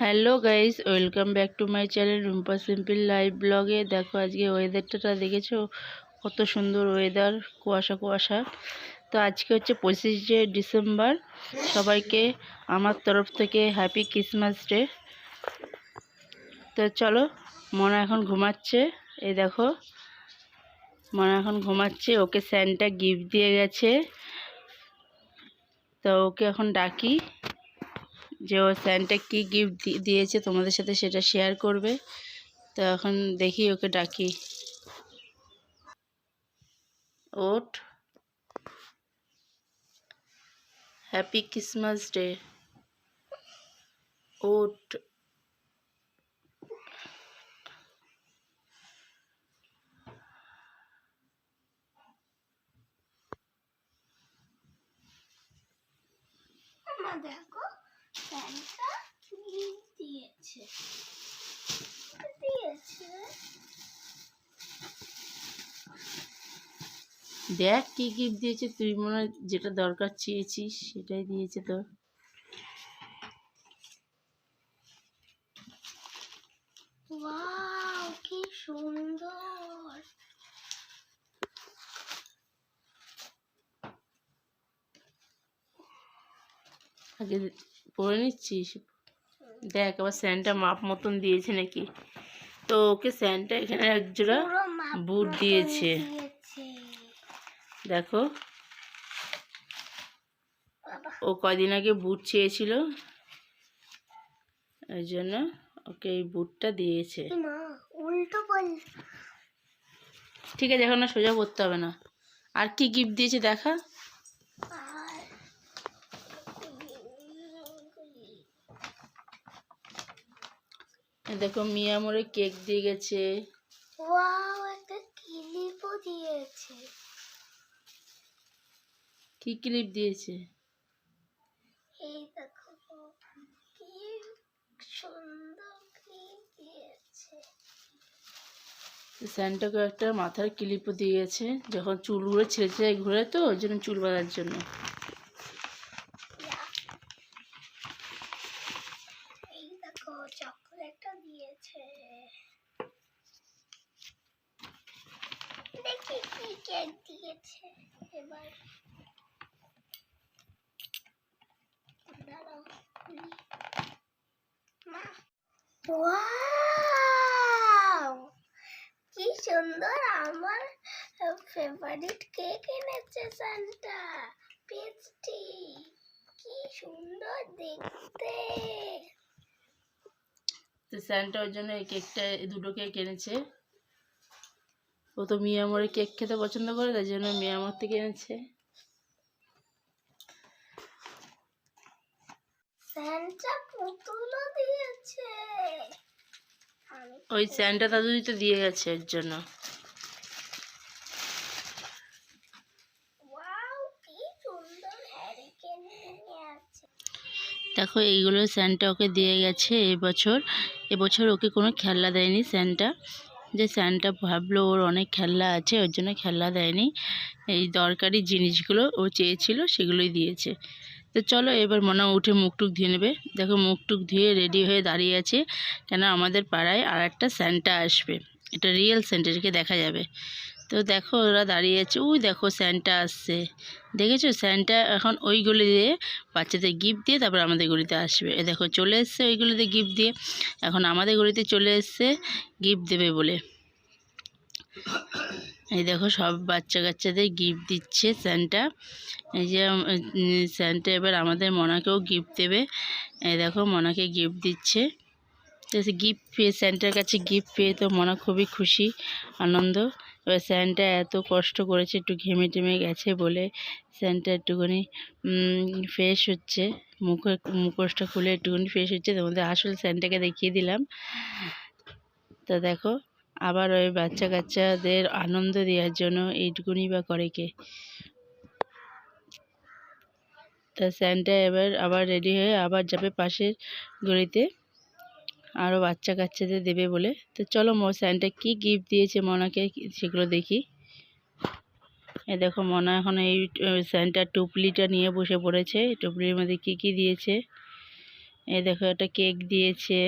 Hello guys, welcome back to my channel Rumpa simple live ব্লগে। দেখো আজকে ওয়েদারটা দেখেছ? কত সুন্দর ওয়েদার কুয়াশা কুয়াশা। তো আজকে হচ্ছে পঁচিশে ডিসেম্বর। সবাইকে আমার তরফ থেকে হ্যাপি ক্রিসমাস ডে তো চলো, মনে এখন ঘুমাচ্ছে। এই দেখো, মনে এখন ঘুমাচ্ছে, ওকে স্যান্টা গিফট দিয়ে গেছে। তো ওকে এখন ডাকি। যে ও স্যান্টা কী গিফট দিয়েছে তোমাদের সাথে সেটা শেয়ার করবে। তো এখন দেখি ওকে ডাকি। ওট হ্যাপি ক্রিসমাস ডে ওট দেখো। দিয়েছে। দিয়েছে। দেখ কি গিফট দিয়েছে তুই মনে যেটা দরকার চেয়েছিস সেটাই দিয়েছে তোর। ওয়াও কি সুন্দর। আগে পরে নিচ্ছিস? দেখ আবার স্যান্টা মাপ মতন দিয়েছে নাকি? তো ওকে স্যান্টা এখানে একজোড়া বুট দিয়েছে। দেখো। ও কদিন আগে বুট চেয়েছিল? ওই জন্য ওকে এই বুটটা দিয়েছে। উল্টো ঠিক আছে এখন আর সোজা করতে হবে না। আর কি গিফট দিয়েছে দেখা আর এই দেখো মিয়া মোড়ে কেক দিয়ে গেছে। ওয়াও একটা ক্লিপও দিয়েছে। কি ক্লিপ দিয়েছে? এই দেখো কি সুন্দর ক্লিপ দিয়েছে। স্যান্টাকে একটা মাথার ক্লিপও দিয়ে গেছে যখন চুলগুলো ছেড়ে ছেড়ে ঘুরে তো ওই জন্য চুল বাঁধার জন্য এই দেখো চকলেটও দিয়েছে দেখি কি কেক এবার কি সুন্দর আমার ফেভারিট কেক এনেছে সান্টা পেস্ট্রি কি সুন্দর দেখতে। তো স্যান্টা ওই জন্য এই কেকটা দুটো কেক এনেছে। ও তো মিয়ামোরে কেক খেতে পছন্দ করে তাই জন্য মিয়ামোর থেকে এনেছে। ওই স্যান্টা দাদুই তো দিয়ে গেছে এর জন্য। দেখো এইগুলো স্যান্টা ওকে দিয়ে গেছে এবছর। এবছর ওকে কোনো খেলনা দেয়নি স্যান্টা। যে স্যান্টা ভাবলো ওর অনেক খেলনা আছে, ওর জন্য খেলনা দেয়নি। এই দরকারি জিনিসগুলো ও চেয়েছিল সেগুলোই দিয়েছে। তো চলো এবার মনে উঠে মুখ টুক ধুয়ে নেবে। দেখো মুখ টুক ধুয়ে রেডি হয়ে দাঁড়িয়ে আছে, কেন আমাদের পাড়ায় আর একটা স্যান্টা আসবে। এটা রিয়েল স্যান্টাকে দেখা যাবে। তো দেখো ওরা দাঁড়িয়ে আছে। ওই দেখো স্যান্টা আসছে। দেখেছ? স্যান্টা এখন ওই গলি দিয়ে বাচ্চাদের গিফট দিয়ে তারপর আমাদের গলিতে আসবে। এ দেখো, চলে এসছে ওই গিফট দিয়ে। এখন আমাদের গলিতে চলে এসছে গিফট দেবে বলে। এই দেখো, সব বাচ্চা কাচ্চাদের গিফট দিচ্ছে স্যান্টা। এই যে স্যান্টা এবার আমাদের মনাকেও গিফট দেবে। এই দেখো, মনাকে গিফট দিচ্ছে। তো গিফট পেয়ে, স্যান্টার কাছে গিফট পেয়ে তো মনা খুবই খুশি, আনন্দ। এবার স্যান্টা এত কষ্ট করেছে, একটু ঘেমে টেমে গেছে বলে স্যান্টা একটুখানি ফ্রেশ হচ্ছে। মুখ মুখোশটা খুলে একটুখানি ফ্রেশ হচ্ছে। তোমাদের আসল স্যান্টাকে দেখিয়ে দিলাম। তা দেখো, আবার ওই বাচ্চা কাচ্চাদের আনন্দ দেওয়ার জন্য এইটুকুনি বা করে কে। তা স্যান্টা এবার আবার রেডি হয়ে আবার যাবে পাশের গলিতে। আরও বাচ্চা কাচ্চাদের দেবে বলে। তো চলো মো স্যান্টা কী গিফট দিয়েছে মনাকে সেগুলো দেখি। এ দেখো, মনা এখন এই স্যান্টার টুপলিটা নিয়ে বসে পড়েছে। টুপলির মধ্যে কী কী দিয়েছে? এ দেখো, একটা কেক দিয়েছে।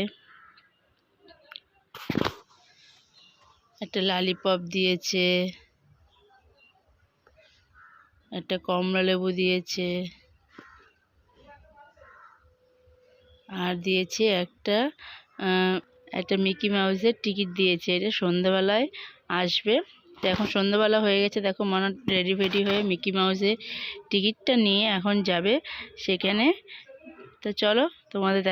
একটা লালিপপ দিয়েছে। একটা কমলা লেবু দিয়েছে। আর দিয়েছে একটা একটা মিকি মাউসের টিকিট দিয়েছে। এটা সন্ধ্যাবেলায় আসবে। তো এখন সন্ধ্যাবেলা হয়ে গেছে। দেখো, মনে রেডি ফেডি হয়ে মিকি মাউসের টিকিটটা নিয়ে এখন যাবে সেখানে। তো চলো, তোমাদের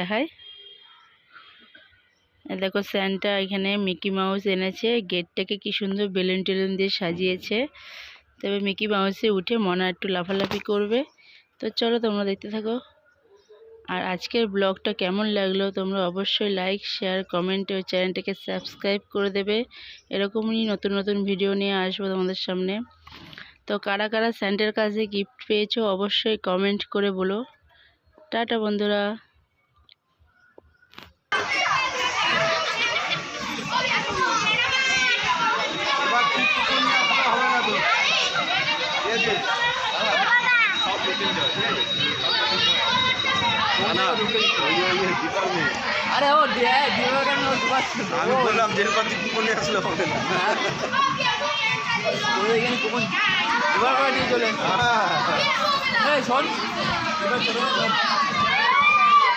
এই দেখো স্যান্টা এখানে মিকি মাউস এনেছে। গেটটাকে কি সুন্দর বেলুন টেলুন দিয়ে সাজিয়েছে। তবে মিকি মাউসে উঠে মনে একটু লাফালাফি করবে। তো চলো, তোমরা দেখতে থাকো। আর আজকের ব্লগটা কেমন লাগল তোমরা অবশ্যই লাইক শেয়ার কমেন্ট ও চ্যানেলটাকে সাবস্ক্রাইব করে দেবে। এরকমই নতুন নতুন ভিডিও নিয়ে আসব তোমাদের সামনে। তো কারা কারা স্যান্টার কাছে গিফট পেয়েছ অবশ্যই কমেন্ট করে বলো। টাটা বন্ধুরা। না আরে ও আমি বললাম যে এবার তুই আসলে হবে না। এখানে কোন এবার চলে হ্যাঁ এই শোন। এবার চলে